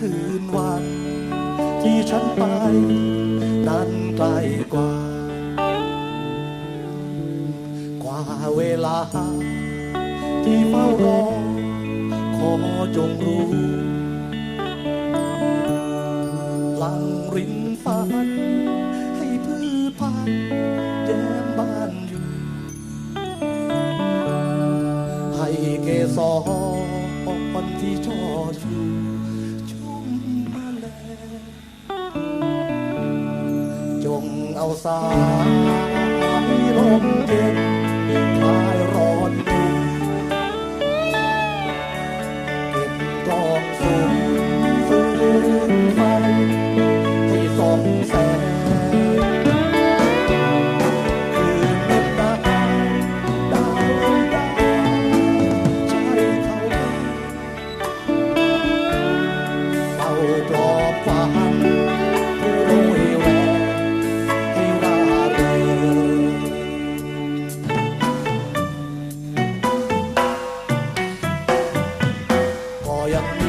คืนวัน ที่ฉันไป นั้นไกลกว่า กว่าเวลา ที่เฝ้ารอ ขอจงรู้หลังรินฝันให้พืชพันธุ์แย้มบ้านอยู่ ให้เกสรที่ช่อยู่ เอาสายลมเย็นคลายร้อนดูเก็บกองสุมฟืนไฟที่สองแสง Yeah.